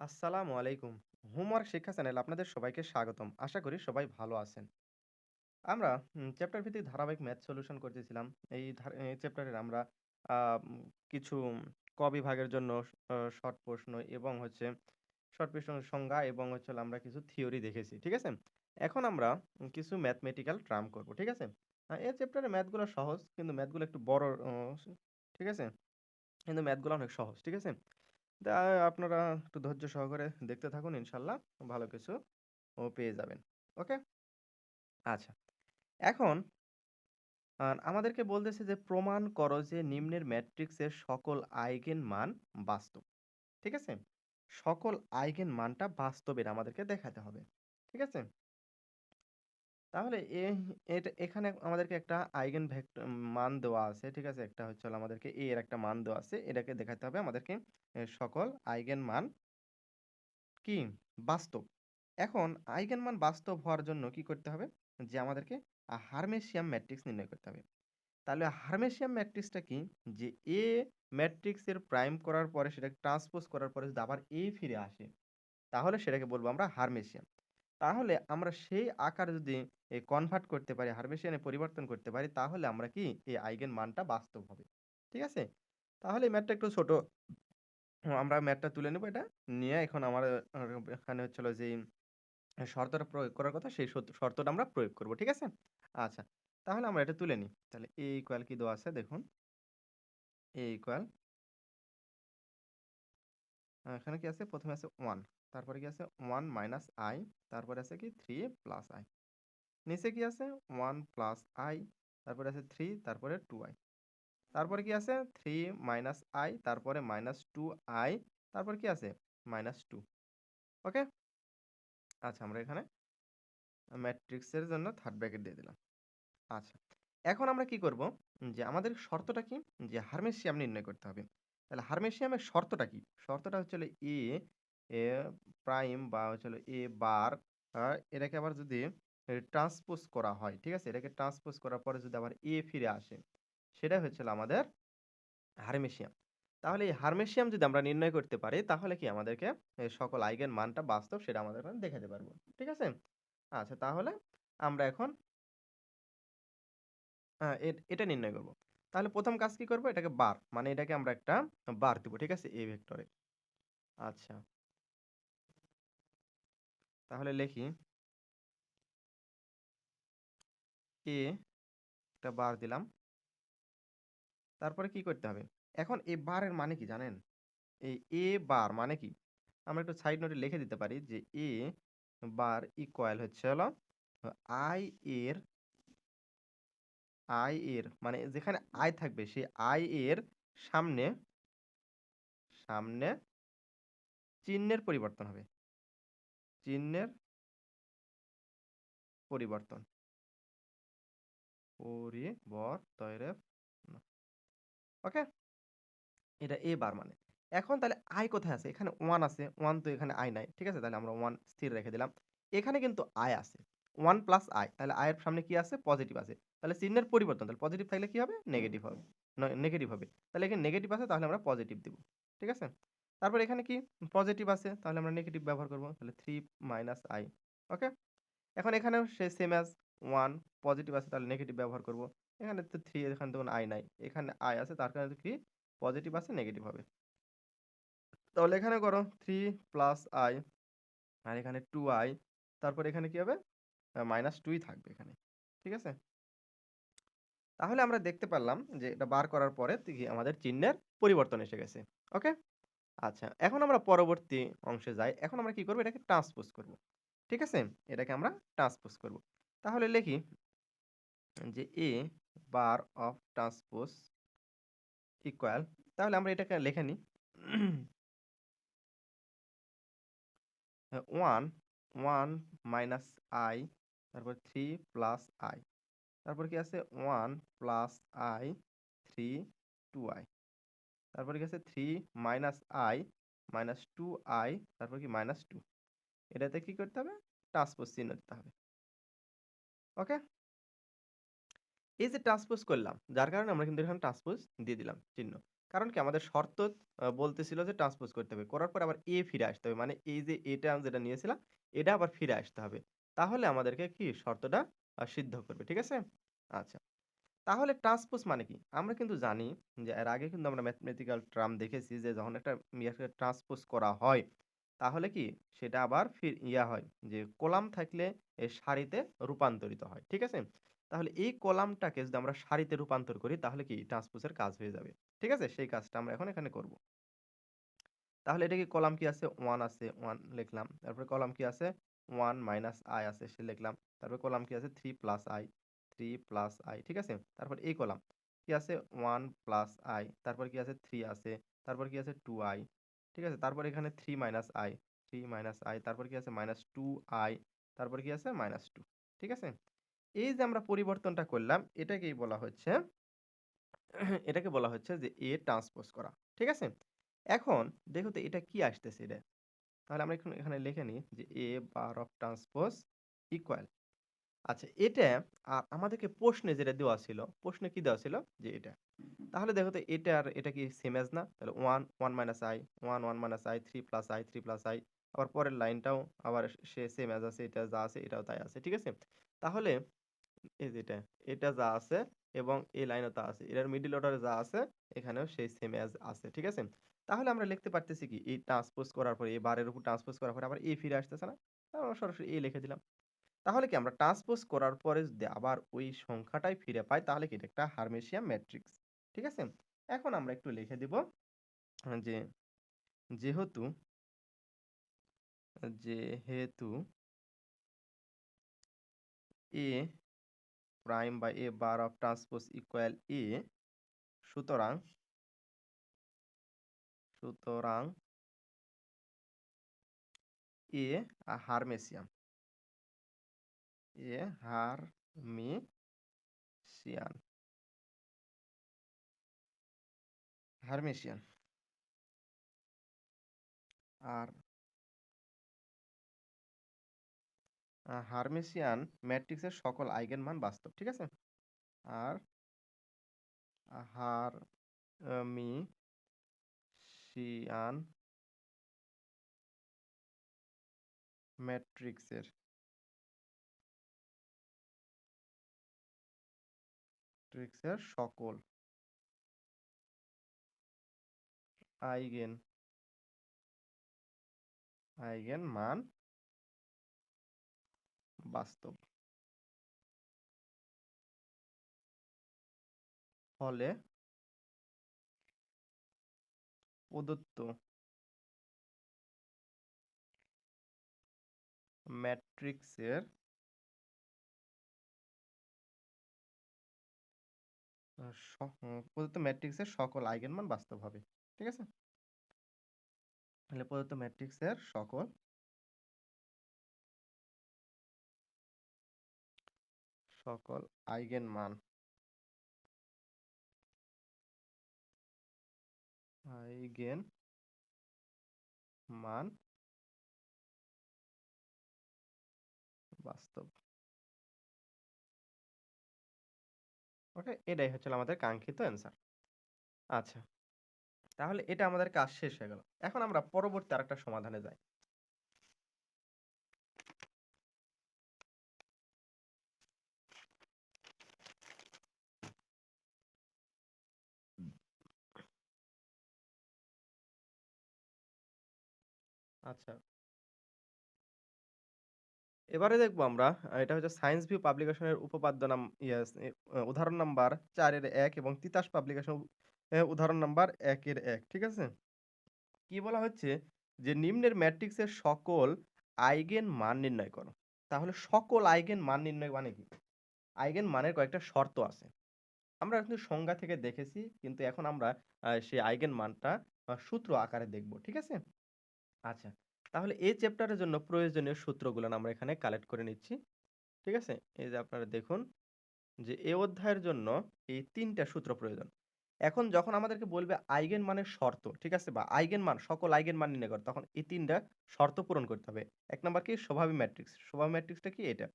আসসালামু আলাইকুম। হোমওয়ার্ক শিক্ষা চ্যানেল আপনাদের সবাইকে স্বাগতম। আশা করি সবাই ভালো আছেন। আমরা চ্যাপ্টার ভিত্তিক ধারাবাহিক ম্যাথ সলিউশন করতেছিলাম। এই চ্যাপ্টারের আমরা কিছু ক বিভাগের জন্য শর্ট প্রশ্ন এবং হচ্ছে, শর্ট প্রশ্নের সংজ্ঞা এবং হচ্ছে আমরা কিছু থিওরি দেখেছি। ঠিক আছে? এখন আমরা কিছু ম্যাথমেটিক্যাল ট্রাম করব। ঠিক আছে? এই চ্যাপ্টারে ম্যাথগুলো সহজ, কিন্তু ম্যাথগুলো একটু বড় ঠিক আছে? কিন্তু ম্যাথগুলো অনেক সহজ। ঠিক আছে? তা আপনারা একটু ধৈর্য সহকারে দেখতে থাকুন ইনশাল্লাহ, ভালো কিছু ও পেয়ে যাবেন। ওকে? আচ্ছা। এখন আমাদেরকে বলতেছে যে, প্রমাণ করো যে নিম্নের ম্যাট্রিক্সের সকল আইগেন মান বাস্তব। ঠিক আছে? সকল আইগেন মানটা বাস্তবের আমাদেরকে দেখাতে হবে। ঠিক আছে? তাহলে এটা এখানে আমাদেরকে একটা আইগেন ভেক্ট মান দেওয়া আছে। ঠিক আছে? একটা হচ্ছে আমাদেরকে এ এর একটা মান দেওয়া আছে। এটাকে দেখাতে হবে আমাদেরকে সকল আইগেন মান কি? বাস্তব। এখন আইগেন মান বাস্তব হওয়ার জন্য কি করতে হবে? যে আমাদেরকে আ হার্মেশিয়ান ম্যাট্রিক্স নির্ণয় করতে হবে। তাহলে হার্মেশিয়ান ম্যাট্রিক্সটা কি? যে এ ম্যাট্রিক্সের প্রাইম করার পরে সেটাকে ট্রান্সপোজ করার পরে যদি আবার এ ফিরে আসে, তাহলে সেটাকে বলব আমরা হার্মেশিয়ান। তাহলে আমরা সেই আকার যদি এ কনভার্ট করতে পারি, হার্মেশিয়ানে পরিবর্তন করতে পারি, তাহলে আমরা কি? এই আইগেন মানটা বাস্তব হবে। ঠিক আছে? তাহলে এই ম্যাথটা একটু ছোট। আমরা ম্যাথটা তুলে নেব এটা। নিয়ে এখন আমার এখানে হচ্ছে যে শর্তটা প্রয়োগ করার কথা সেই শর্তটা আমরা প্রয়োগ করব। ঠিক আছে? আচ্ছা। তাহলে আমরা এটা তুলে নিই। তাহলে A ইকুয়াল কি দেওয়া আছে দেখুন। A ইকুয়াল এখানে কি আছে? প্রথমে আছে 1 তারপরে কি আছে? ওয়ান মাইনাস আই তারপরে আছে কি? থ্রি প্লাস আই নিচে কি আছে? ওয়ান প্লাস আই তারপরে আছে থ্রি তারপরে টু আই তারপরে কি আছে? থ্রি মাইনাস আই তারপরে মাইনাস টু আই তারপর কি আছে? Minus two okay? আচ্ছা আমরা এখানে ম্যাট্রিক্সের জন্য থার্ড ব্র্যাকেট দিয়ে দিলাম। আচ্ছা। এখন আমরা কি করব? যে আমাদের শর্তটা কি? যে হার্মেশিয়াম নির্ণয় করতে হবে। তাহলে হার্মেশিয়ামের শর্তটা কি? শর্তটা হচ্ছে A এ প্রাইম বা হচ্ছে A বার এটাকে আবার যদি এ ট্রান্সপোজ করা হয়, ঠিক আছে? এটাকে ট্রান্সপোজ করার পরে যদি আবার A ফিরে আসে, সেটাই হচ্ছে আমাদের হার্মেশিয়াম। তাহলে এই হার্মেশিয়াম যদি আমরা নির্ণয় করতে পারি, তাহলে কি আমাদেরকে সকল আইগেন মানটা বাস্তব সেটা আমাদের এখানে দেখাতে পারব। ঠিক আছে? আচ্ছা তাহলে আমরা এখন এট নির্ণয় করব। তাহলে প্রথম কাজ কি করব? এটাকে বার মানে এটাকে আমরা একটা বার দিব। ঠিক আছে? A ভেক্টরে। আচ্ছা। তাহলে লিখি এ একটা বার দিলাম। তারপরে কি করতে হবে? এখন এই বারের মানে কি জানেন? এই A বার মানে কি? আমরা একটু সাইড নোটে লিখে দিতে পারি যে এ বার ইকুয়াল হচ্ছে হলো i এর i এর মানে যেখানে i থাকবে সেই i এর সামনে সামনে চিহ্নের পরিবর্তন হবে। চিহ্নের পরিবর্তন। পরিবর্তনের ওকে? এটা A বার মানে। এখন তাহলে i কোথায় আছে? এখানে ওয়ান আছে। ওয়ান তো এখানে i নাই। ঠিক আছে? তাহলে আমরা ওয়ান স্থির রেখে দিলাম। এখানে কিন্তু i আছে। ওয়ান প্লাস আই তাহলে আয়ের সামনে কি আছে? পজিটিভ আছে। তাহলে চিহ্নের পরিবর্তন। তাহলে পজিটিভ থাকলে কি হবে? নেগেটিভ হবে। নেগেটিভ হবে। তাহলে এখানে নেগেটিভ আছে, তাহলে আমরা পজিটিভ দিব। ঠিক আছে? তারপর এখানে কি? পজিটিভ আছে, তাহলে আমরা নেগেটিভ ব্যবহার করব। তাহলে 3 মাইনাস i ওকে? এখন এখানেও সেই সেম অ্যাজ 1 পজিটিভ আছে, তাহলে নেগেটিভ ব্যবহার করব। এখানে তো 3 এখানে দেখুন i নাই। এখানে i আছে, তার কারণে কি? পজিটিভ আছে নেগেটিভ হবে। তাহলে এখানে করো 3 প্লাস i, আর এখানে 2i তারপর এখানে কি হবে? মাইনাস 2 ই থাকবে এখানে। ঠিক আছে? তাহলে আমরা দেখতে পারলাম যে এটা বার করার পরে আমাদের চিহ্নের পরিবর্তন এসে গেছে। ওকে? আচ্ছা এখন আমরা পরবর্তী অংশে যাই। এখন আমরা কি করব? এটাকে ট্রান্সপোজ করব। ঠিক আছে? এটাকে আমরা ট্রান্সপোজ করব। তাহলে লিখি যে A bar of transpose equal তাহলে আমরা এটাকে লেখে নিই। ওয়ান 1, 1 মাইনাস আই তারপর থ্রি প্লাস আই তারপর কি আছে? ওয়ান প্লাস i 3 2i তারপরে আছে? 3 মাইনাস i মাইনাস 2i তারপর কি মাইনাস 2 এটাতে কি করতে হবে? ট্রান্সপোজ চিহ্ন দিতে হবে। ওকে? এই যে ট্রান্সপোজ করলাম, যার কারণে আমরা কিন্তু এখানে ট্রান্সপোজ দিয়ে দিলাম চিহ্ন। কারণ কি আমাদের শর্ত বলতেছিল যে ট্রান্সপোজ করতে হবে। করার পর আবার এ ফিরে আসতে হবে। মানে এই যে এটা যেটা নিয়েছিলাম, এটা আবার ফিরে আসতে হবে। তাহলে আমাদেরকে কি শর্তটা সিদ্ধ করবে। ঠিক আছে? আচ্ছা। তাহলে ট্রান্সপোজ মানে কি? আমরা কিন্তু জানি যে এর আগে কিন্তু আমরা ম্যাথমেটিক্যাল টার্ম দেখেছি যে যখন একটা ইয়াকে ট্রান্সপোজ করা হয়, তাহলে কি সেটা আবার ফির ইয়া হয় যে কলাম থাকলে এ সারিতে রূপান্তরিত হয়। ঠিক আছে? তাহলে এই কলামটাকে যদি আমরা সারিতে রূপান্তর করি তাহলে কি ট্রান্সপোজের কাজ হয়ে যাবে। ঠিক আছে? সেই কাজটা আমরা এখন এখানে করব। তাহলে এটা কি কলাম কি আছে? ওয়ান আছে, ওয়ান লিখলাম। তারপরে কলাম কি আছে? ওয়ান মাইনাস আই আছে সে লিখলাম। তারপরে কলাম কি আছে? Three plus i, 3 plus i ঠিক আছে? তারপর এই কলাম কি আছে? ওয়ান প্লাস আই তারপর কি আছে? থ্রি আছে। তারপর কি আছে? টু আই ঠিক আছে? তারপর এখানে three minus i three minus i তারপর কি আছে? মাইনাস টু আই তারপর কি আছে? মাইনাস টু ঠিক আছে? এই যে আমরা পরিবর্তনটা করলাম, এটাকেই বলা হচ্ছে, এটাকে বলা হচ্ছে যে এ ট্রান্সপোজ করা। ঠিক আছে? এখন দেখো তো এটা কি আসতেছে এটা? তাহলে আমরা এখন এখানে লিখে নিই যে A bar of transpose equal আচ্ছা এটা আ আমাদেরকে প্রশ্নে যেটা দেওয়া ছিল, প্রশ্নে কি দেওয়া ছিল? যে এটা। তাহলে দেখো তো এটা আর এটা কি সেম এজ না? তাহলে 1, 1 minus i, 1, 1 minus i, 3 plus i, 3 plus i আবার পরের লাইনটাও আবার সে সেম এজ আছে, এটা যা আছে এটাও তাই আছে। ঠিক আছে? তাহলে এই যে এটা, যা আছে এবং এই লাইনও তা আছে। এটার মিডল অর্ডারে যা আছে এখানেও সেই সেম এজ আছে। ঠিক আছে? তাহলে আমরা লিখতে পারতেছি কি? এই ট্রান্সপোজ করার পরে এই বারের উপর ট্রান্সপোজ করার পরে আবার A ফিরে আসতেছে না? আমরা সরাসরি A লিখে দিলাম। তাহলে কি আমরা ট্রান্সপোজ করার পরে যদি আবার ওই সংখ্যাটাই ফিরে পাই, তাহলে কি এটা একটা হারমেশিয়ান ম্যাট্রিক্স। ঠিক আছে? এখন আমরা একটু লিখে দিব যে, যেহেতু যেহেতু এ প্রাইম বা A bar of transpose equal A সুতরাং সুতরাং এ আ হারমেশিয়ান। A হারমেশিয়ান। আর আ হারমেশিয়ান ম্যাট্রিক্সের সকল আইগেন মান বাস্তব। ঠিক আছে? আর, আ হারমিশিয়ান ম্যাট্রিক্সের ম্যাট্রিক্সের সকল আইগেন আইগেন মান বাস্তব। ফলে প্রদত্ত ম্যাট্রিক্সের প্রদত্ত ম্যাট্রিক্সের সকল আইগেন মান বাস্তব হবে। ঠিক আছে? তাহলে প্রদত্ত ম্যাট্রিক্সের সকল সকল আইগেন মান আইগেন মান বাস্তব। ওকে? এটাই হচ্ছে আমাদের কাঙ্ক্ষিত অ্যান্সার। আচ্ছা। তাহলে এটা আমাদের কাজ শেষ হয়ে গেল। এখন আমরা পরবর্তী আরেকটা সমাধানে যাই। আচ্ছা। এবারে দেখব আমরা এটা হচ্ছে সায়েন্স ভিউ পাবলিকেশনের উপপাদ্য নাম ইয়েস উদাহরণ নাম্বার চারের এক এবং তিতাস পাবলিকেশন উদাহরণ নাম্বার একের এক, ঠিক আছে? কি বলা হচ্ছে যে নিম্নের ম্যাট্রিক্সের সকল আইগেন মান নির্ণয় করো। তাহলে সকল আইগেন মান নির্ণয় মানে কি? আইগেন মানের কয়েকটা শর্ত আছে। আমরা কিন্তু সংজ্ঞা থেকে দেখেছি, কিন্তু এখন আমরা সেই আইগেন মানটা সূত্র আকারে দেখব। ঠিক আছে? আচ্ছা। তাহলে এই চ্যাপ্টারের জন্য প্রয়োজনীয় সূত্রগুলো আমরা এখানে কালেক্ট করে নিচ্ছি। ঠিক আছে? এই যে আপনারা দেখুন যে এ অধ্যায়ের জন্য এই ৩ টা সূত্র প্রয়োজন। এখন যখন আমাদেরকে বলবে আইগেন মানের শর্ত, ঠিক আছে? বা আইগেন মান, সকল আইগেন মান নির্ণয় করো তখন এই ৩ টা শর্ত পূরণ করতে হবে। এক নাম্বার কি? স্বভাবী ম্যাট্রিক্স। স্বভাবী ম্যাট্রিক্সটা কি? এটা।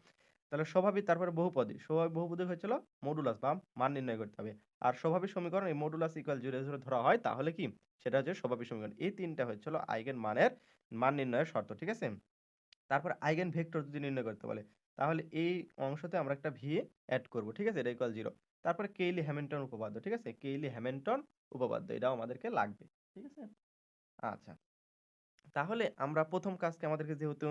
তাহলে স্বভাবী তারপরে বহুপদী। স্বভাবী বহুপদী হয়েছিল মডুলাস বা মান নির্ণয় করতে হবে। আর স্বভাবী সমীকরণ এই মডুলাস ইকুয়াল 0, 0 ধরা হয় তাহলে কি সেটা হচ্ছে স্বভাবী সমীকরণ। এই ৩ টা হচ্ছিল আইগেন মানের মান নির্ণয়ের শর্ত। ঠিক আছে? তারপর আইগেন ভেক্টর যদি নির্ণয় করতে বলে তাহলে এই অংশতে আমরা একটা ভি অ্যাড করব। ঠিক আছে? এটা ইকুয়াল 0 তারপরে কেইলি হ্যামিল্টন উপপাদ্য। ঠিক আছে? কেইলি হ্যামিল্টন উপপাদ্য এটাও আমাদেরকে লাগবে। ঠিক আছে? আচ্ছা। তাহলে আমরা প্রথম কাজকে আমাদেরকে যেহেতু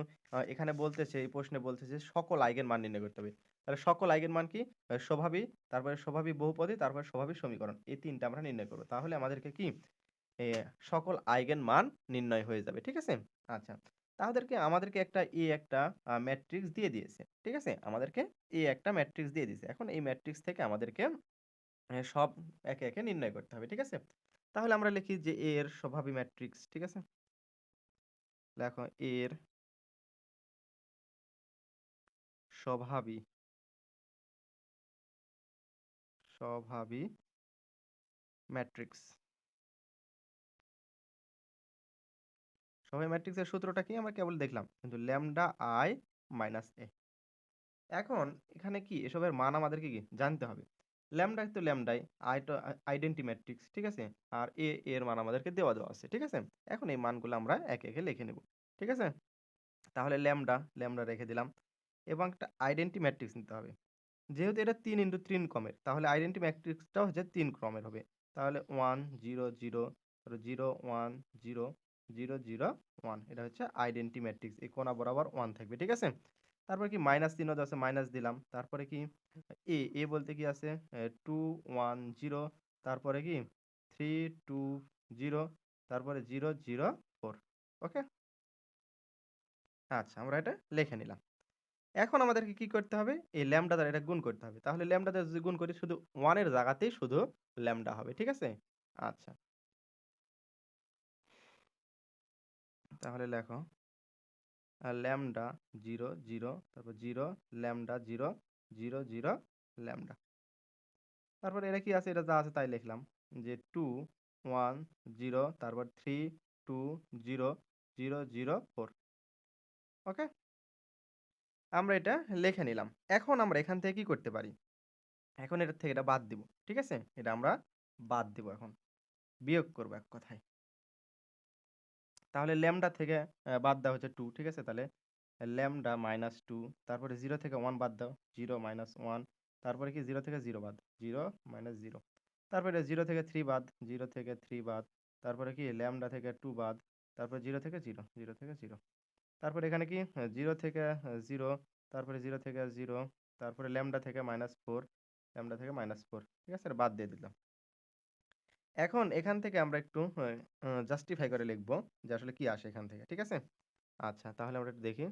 এখানে বলতেছে এই প্রশ্নে বলতেছে সকল আইগেন মান নির্ণয় করতে হবে। তাহলে সকল আইগেন মান কি? স্বভাবী, তারপরে স্বভাবী বহুপদী, তারপরে স্বভাবী সমীকরণ। এই তিনটা আমরা নির্ণয় করব তাহলে আমাদেরকে কি সকল আইগেন মান নির্ণয় হয়ে যাবে। ঠিক আছে? আচ্ছা। তাদেরকে আমাদেরকে একটা এ একটা ম্যাট্রিক্স দিয়ে দিয়েছে। ঠিক আছে? আমাদেরকে এ একটা ম্যাট্রিক্স দিয়ে দিয়েছে। এখন এই ম্যাট্রিক্স থেকে আমাদেরকে সব একে, একে নির্ণয় করতে হবে। ঠিক আছে? তাহলে আমরা লিখি যে এ এর স্বভাবী ম্যাট্রিক্স। ঠিক আছে? লেখো এর স্বভাবী স্বভাবী ম্যাট্রিক্স। স্বভাবী ম্যাট্রিক্সের সূত্রটা কি আমরা কেবল দেখলাম। কিন্তু ল্যামডা আই মাইনাস এ। এখন এখানে কি এসবের মান আমাদেরকে কি জানতে হবে। ল্যামডা তো ল্যামডাই, আই তো আইডেন্টি ম্যাট্রিক্স। ঠিক আছে? আর এ এর মান আমাদেরকে দেওয়া, দেওয়া আছে। ঠিক আছে? এখন এই মানগুলো আমরা একে, একে লিখে নেব। ঠিক আছে? তাহলে ল্যামডা, ল্যামডা রেখে দিলাম। এবং একটা আইডেন্টি ম্যাট্রিক্স নিতে হবে। যেহেতু এটা ৩ ইনটু ৩ ক্রমের তাহলে আইডেন্টি ম্যাট্রিক্সটাও হচ্ছে তিন ক্রমের হবে। তাহলে ১ ০ ০ তারপরে ০ ১ ০ ০ ০ ১ এটা হচ্ছে আইডেন্টি ম্যাট্রিক্স। এই কোণা বরাবর ওয়ান থাকবে। ঠিক আছে? তারপরে কি মাইনাস চিহ্ন আছে মাইনাস দিলাম। তারপরে কি এ, এ বলতে কি আছে টু ওয়ান জিরো তারপরে কি ৩ ২ ০ তারপরে ০ ০ ৪ ওকে? আচ্ছা আমরা এটা লিখে নিলাম। এখন আমাদেরকে কি করতে হবে? এই ল্যামডা দ্বারা এটা গুণ করতে হবে। তাহলে ল্যামডা দ্বারা যদি গুণ করি শুধু ওয়ানের জায়গাতেই শুধু ল্যামডা হবে। ঠিক আছে? আচ্ছা। তাহলে লেখো ল্যামডা ০ ০ তারপর জিরো ল্যামডা ০ ০ ০ ল্যামডা। তারপর এটা কি আছে? এটা যা আছে তাই লিখলাম। যে ২ ১ ০ তারপর ৩ ২ ০ ০ ০ ৪ ওকে? আমরা এটা লিখে নিলাম। এখন আমরা এখান থেকে কি করতে পারি? এখন এটার থেকে এটা বাদ দিব। ঠিক আছে? এটা আমরা বাদ দিব এখন। বিয়োগ করব এক কথায়। তাহলে ল্যামডা থেকে বাদ দেওয়া হচ্ছে টু ঠিক আছে? তাহলে ল্যামডা মাইনাস টু তারপরে জিরো থেকে ওয়ান বাদ দাও। জিরো মাইনাস ওয়ান তারপরে কি জিরো থেকে জিরো বাদ। জিরো মাইনাস জিরো তারপরে জিরো থেকে থ্রি বাদ। জিরো থেকে থ্রি বাদ। তারপরে কি ল্যামডা থেকে টু বাদ। তারপরে জিরো থেকে ০ ০ থেকে জিরো তারপরে এখানে কি জিরো থেকে জিরো তারপরে জিরো থেকে জিরো তারপরে ল্যামডা থেকে মাইনাস ফোর ল্যামডা থেকে মাইনাস ফোর ঠিক আছে? বাদ দিয়ে দিলাম। এখন এখান থেকে আমরা একটু জাস্টিফাই করে লিখব যে আসলে কি আসে এখান থেকে। ঠিক আছে? আচ্ছা তাহলে আমরা একটু দেখি।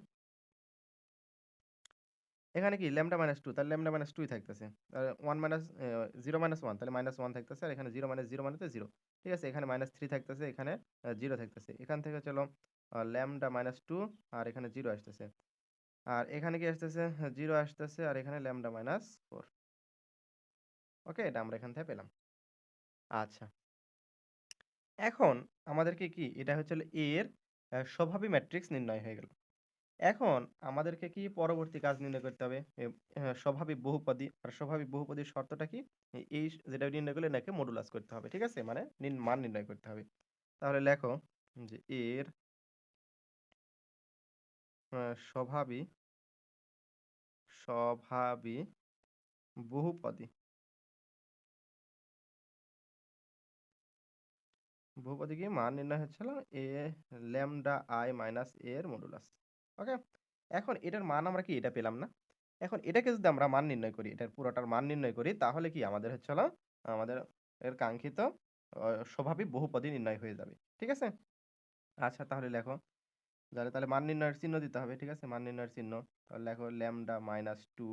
এখানে কি ল্যামডা মাইনাস টু তাহলে ল্যামডা মাইনাস টুই থাকতেছে। আ 1 মাইনাস জিরো মাইনাস ওয়ান তাহলে মাইনাস ওয়ান থাকতেছে আর এখানে 0 0 মানে তো জিরো ঠিক আছে? এখানে -3 থাকতেছে, এখানে জিরো 0 থাকতেছে। এখান থেকে চলো ল্যামডা মাইনাস টু আর এখানে 0 আসতেছে। আর এখানে কি আসতেছে? 0 আসতেছে আর এখানে ল্যামডা মাইনাস ফোর ওকে? এটা আমরা এখান থেকে পেলাম। আচ্ছা। এখন আমাদেরকে কি এটা হচ্ছে হলো এর স্বভাবী ম্যাট্রিক্স নির্ণয় হয়ে গেল। এখন আমাদেরকে কি পরবর্তী কাজ নির্ণয় করতে হবে? এ, আ, স্বভাবী বহুপদী, আর স্বভাবী বহুপদীর শর্তটা কি? এই যেটা নির্ণয় করলে এটাকে মডুলাস করতে হবে। ঠিক আছে? মানে মান নির্ণয় করতে হবে। তাহলে লেখো যে এর স্বভাবী স্বভাবী বহুপদী বহুপদী কি মান নির্ণয় হচ্ছিল এ ল্যামডা আই মাইনাস এ এর মডুলাস। ওকে? এখন এটার মান আমরা কি এটা পেলাম না? এখন এটাকে যদি আমরা মান নির্ণয় করি, এটার পুরোটার মান নির্ণয় করি তাহলে কি আমাদের হচ্ছে হলো আমাদের এর কাঙ্ক্ষিত অ স্বভাবী বহুপদী নির্ণয় হয়ে যাবে। ঠিক আছে? আচ্ছা তাহলে লেখো। তাহলে তাহলে মান নির্ণয়ের চিহ্ন দিতে হবে। ঠিক আছে? মান নির্ণয়ের চিহ্ন। তাহলে লেখো ল্যামডা -2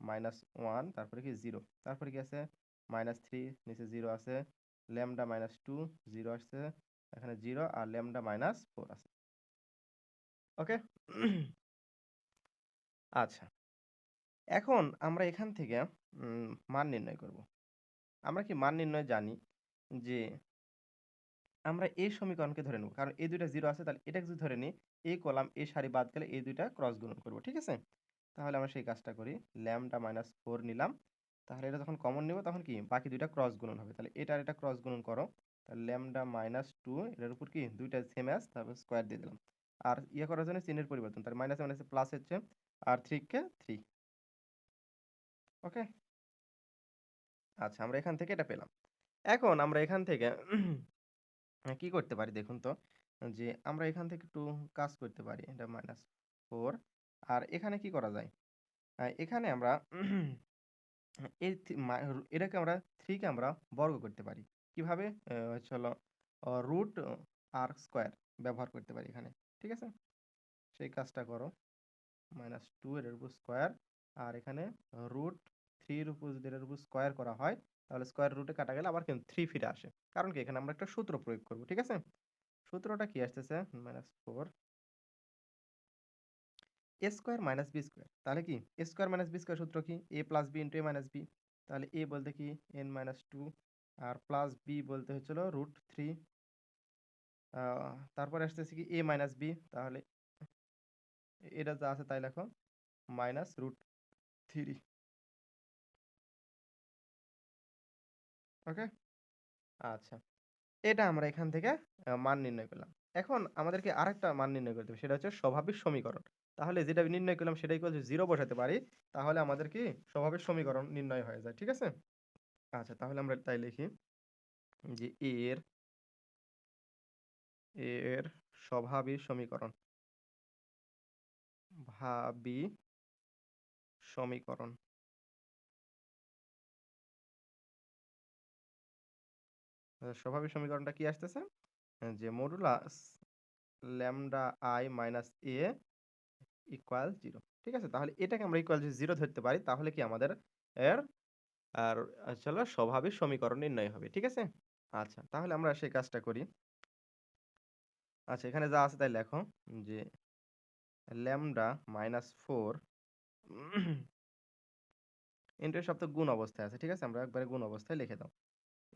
-1 তারপরে কি জিরো তারপরে কি আছে? মাইনাস থ্রি নিচে জিরো আছে। ল্যামডা -2 0 আসছে। এখানে 0 আর ল্যামডা -4 আছে। ওকে? আচ্ছা। এখন আমরা এখান থেকে মান নির্ণয় করব। আমরা কি মান নির্ণয় জানি যে আমরা এই সমীকরণকে ধরে নেব। কারণ এই দুইটা জিরো আছে তাহলে এটাকে যদি ধরে নিই, এই কলাম এই সারি বাদ গেলে এই দুইটা ক্রস গুণন করব। ঠিক আছে? তাহলে আমরা সেই কাজটা করি ল্যামডা মাইনাস ফোর নিলাম তাহলে এটা যখন কমন নেব, তখন কি বাকি দুইটা ক্রস গুণন হবে। তাহলে এটা আর এটা ক্রস গুণন করো। তাহলে ল্যামডা মাইনাস টু এটার উপর কি দুইটা সেম অ্যাস তারপর স্কোয়ার দিয়ে দিলাম। আর ইয়ে করার জন্য চিহ্নের পরিবর্তন, তাহলে মাইনাস মাইনাসে প্লাস হচ্ছে, আর থ্রি কে থ্রি ওকে আচ্ছা আমরা এখান থেকে এটা পেলাম। এখন আমরা এখান থেকে কি করতে পারি দেখুন তো? যে আমরা এখান থেকে একটু কাজ করতে পারি, এটা মাইনাস ফোর আর এখানে কি করা যায়? এখানে আমরা এই থি- এটাকে আমরা থ্রিকে আমরা বর্গ করতে পারি। কীভাবে? হলো রুট আর স্কোয়ার ব্যবহার করতে পারি এখানে, ঠিক আছে? সেই কাজটা করো। মাইনাস টু এর উপর স্কোয়ার আর এখানে রুট থ্রির উপর যদি এর উপর স্কোয়ার করা হয়, তাহলে স্কোয়ার রুটে কাটা গেলে আবার কিন্তু থ্রি ফিরে আসে। কারণ কি? এখানে আমরা একটা সূত্র প্রয়োগ করব, ঠিক আছে? সূত্রটা কি আসতেছে? Minus four A square minus B square. তাহলে কি? A square minus B square সূত্র কি? A plus B into A minus B. তাহলে এ বলতে কি? N minus two. আর প্লাস বি বলতে হচ্ছিল রুট থ্রি। তারপরে আসতেছে কি? A minus B. তাহলে এটা যা আছে তাই লেখো। Minus root three. ওকে? আচ্ছা। এটা আমরা এখান থেকে মান নির্ণয় করলাম। এখন আমাদেরকে আরেকটা মান নির্ণয় করতে হবে। সেটা হচ্ছে স্বাভাবিক সমীকরণ। তাহলে যেটা নির্ণয় করলাম সেটা ইকুয়াল জিরো বসাতে পারি তাহলে আমাদের কি স্বাভাবিক সমীকরণ নির্ণয় হয়ে যায় ঠিক আছে? আচ্ছা তাহলে আমরা তাই লিখি যে এর এর স্বাভাবিক সমীকরণ ভাবি সমীকরণ। আহ, স্বাভাবিক সমীকরণটা কি আসতেছে? যে modulus lambda I minus A equal zero ঠিক আছে? তাহলে এটাকে আমরা ইকুয়াল জিরো ধরতে পারি, তাহলে কি আমাদের এর, আর চলো স্বাভাবিক সমীকরণ নির্ণয় হবে, ঠিক আছে? আচ্ছা তাহলে আমরা সেই কাজটা করি। আচ্ছা এখানে যা আছে তাই লেখো যে ল্যামডা মাইনাস ফোর সব তো গুণ অবস্থায় আছে, ঠিক আছে? আমরা একবারে গুণ অবস্থায় লিখে দাও।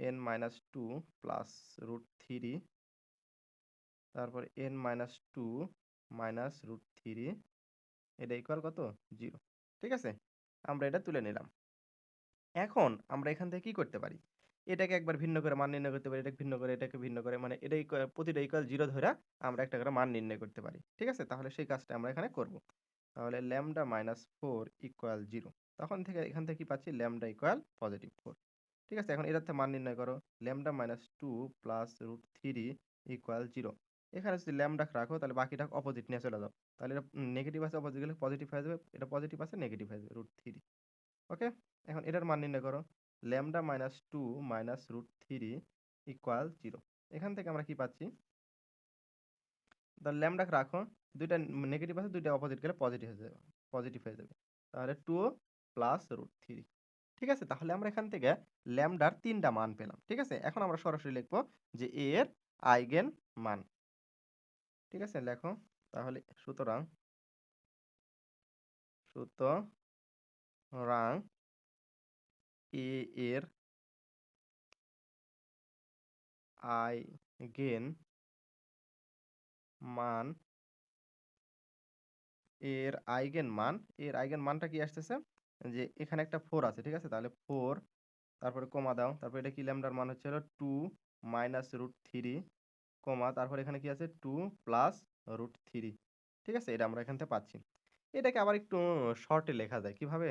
N minus two plus root three তারপর N minus two minus root three এটা ইকুয়াল কত? জিরো ঠিক আছে? আমরা এটা তুলে নিলাম। এখন আমরা এখান থেকে কি করতে পারি? এটাকে একবার ভিন্ন করে মান নির্ণয় করতে পারি, এটাকে ভিন্ন করে, এটাকে ভিন্ন করে মানে এটা equal- প্রতিটা ইকুয়াল জিরো ধরে আমরা একটা করে মান নির্ণয় করতে পারি। ঠিক আছে? তাহলে সেই কাজটা আমরা এখানে করব। তাহলে lambda minus four equal zero তখন থেকে এখান থেকে কি পাচ্ছি? ল্যামডা ইকুয়াল পজিটিভ ফোর ঠিক আছে? এখন এটাতে মান নির্ণয় করো। Lambda minus two plus root three equal zero এখানে যদি ল্যামডা রাখো, তাহলে বাকিটা অপোজিট নিয়ে চলে যাও। তাহলে এটা নেগেটিভ আছে অপোজিট গেলে পজিটিভ হয়ে যাবে। এটা পজিটিভ আছে নেগেটিভ হয়ে যাবে রুট থ্রি ওকে এখন এটার মান নির্ণয় করো। Lambda minus two minus root three equal zero এখান থেকে আমরা কি পাচ্ছি? তাহলে ল্যামডা রাখো, দুইটা নেগেটিভ আছে, দুইটা অপোজিট গেলে পজিটিভ হয়ে যাবে পজিটিভ হয়ে যাবে। তাহলে টু প্লাস রুট থ্রি ঠিক আছে? তাহলে আমরা এখান থেকে ল্যামডার তিনটা মান পেলাম। ঠিক আছে? এখন আমরা সরাসরি লিখব যে এর আইগেন মান। ঠিক আছে? লেখো। তাহলে সুতরাং সুতরাং এ এর আইগেন মান এর আইগেন মান, এর আইগেন মানটা কি আসতেছে? যে এখানে একটা ফোর আছে, ঠিক আছে? তাহলে ফোর তারপরে কমা দাও। তারপরে এটা কি ল্যামডার মান হচ্ছে হলো two minus root three comma, তারপর এখানে কি আছে? টু প্লাস রুট থ্রি ঠিক আছে? এটা আমরা এখান থেকে পাচ্ছি। এটাকে আবার একটু শর্টে লেখা যায়। কীভাবে?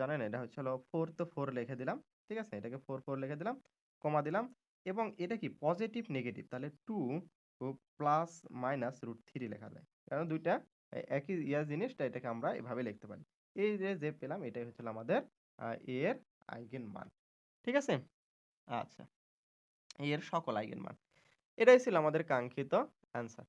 জানেন, এটা হচ্ছে হলো ফোর তো ফোর লিখে দিলাম। ঠিক আছে? এটাকে ফোর ফোর লিখে দিলাম, কমা দিলাম। এবং এটা কি? পজিটিভ নেগেটিভ তাহলে two plus minus root three লেখা যায়। কারণ দুইটা একই ইয়ার জিনিসটা এটাকে আমরা এভাবে লিখতে পারি। এই যে যে পেলাম, এটাই হচ্ছে আমাদের এর আইগেন মান। ঠিক আছে? আচ্ছা। এর সকল আইগেন মান। এটাই ছিল আমাদের কাঙ্ক্ষিত অ্যান্সার।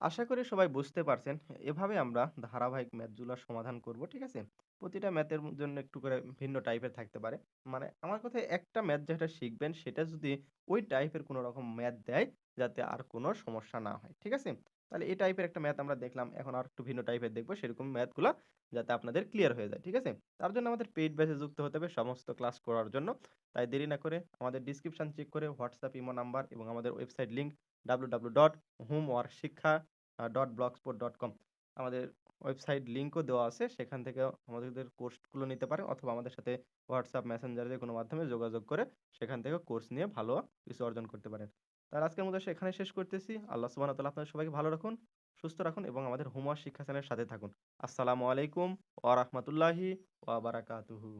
আশা করি সবাই বুঝতে পারছেন। এভাবে আমরা ধারাবাহিক ম্যাথগুলোর সমাধান করব, ঠিক আছে? প্রতিটা ম্যাথের জন্য একটু করে ভিন্ন টাইপের থাকতে পারে। মানে আমার কথা একটা ম্যাথ যেটা শিখবেন, সেটা যদি ওই টাইপের কোনো রকম ম্যাথ দেয়, যাতে আর কোনো সমস্যা না হয়, ঠিক আছে? তাহলে এই টাইপের একটা ম্যাথ আমরা দেখলাম এখন আর একটু ভিন্ন টাইপের দেখব সেরকম ম্যাথগুলো যাতে আপনাদের ক্লিয়ার হয়ে যায়, ঠিক আছে তার জন্য আমাদের পেইড ব্যাচে যুক্ত হতে হবে সমস্ত ক্লাস করার জন্য তাই দেরি না করে আমাদের ডিসক্রিপশন চেক করে হোয়াটসঅ্যাপ ইমো নাম্বার এবং আমাদের website link W W dot homework Shiksha dot blogspot dot com আমাদের ওয়েবসাইট লিঙ্কও দেওয়া আছে। সেখান থেকে আমাদের কোর্সগুলো নিতে পারেন অথবা আমাদের সাথে হোয়াটসঅ্যাপ Messenger কোনো মাধ্যমে যোগাযোগ করে সেখান থেকে কোর্স নিয়ে ভালো কিছু অর্জন করতে পারেন। তাহলে আজকের মতো এখানে শেষ করতেছি। আল্লাহ সুবাহ তালা আপনাদের সবাইকে ভালো রাখুন, সুস্থ রাখুন এবং আমাদের হোমওয়ার্ক শিক্ষা চ্যানেলের সাথে থাকুন। আসসালামু আলাইকুম ওয়া রাহমাতুল্লাহি ওয়া বারাকাতুহু।